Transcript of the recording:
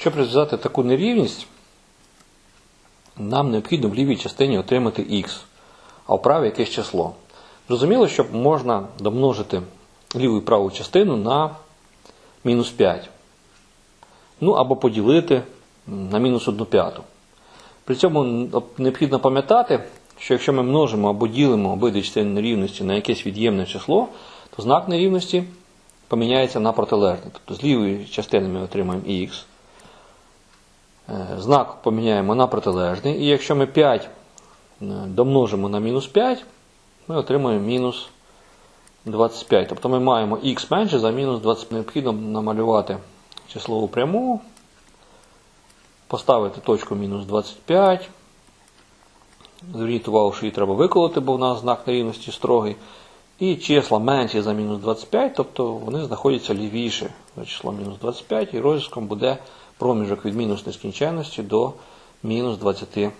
Щоб розв'язати таку нерівність, нам необхідно в лівій частині отримати х, а в правій якесь число. Зрозуміло, що можна домножити ліву і праву частину на мінус 5. Ну або поділити на мінус 1 п'яту. При цьому необхідно пам'ятати, що якщо ми множимо або ділимо обидві частини нерівності на якесь від'ємне число, то знак нерівності поміняється на протилежний. Тобто з лівої частини ми отримаємо х. Е, Знак поміняємо на протилежний. І якщо ми 5 е, домножимо на мінус 5, ми отримаємо мінус 25. Тобто ми маємо х менше за мінус 25. Необхідно намалювати числову пряму, поставити точку мінус 25. Зверніть увагу, що її треба виколоти, бо в нас знак нерівності строгий. І числа менші за мінус 25, тобто вони знаходяться лівіше за число мінус 25, і розв'язком буде проміжок від мінус нескінченності до мінус 25.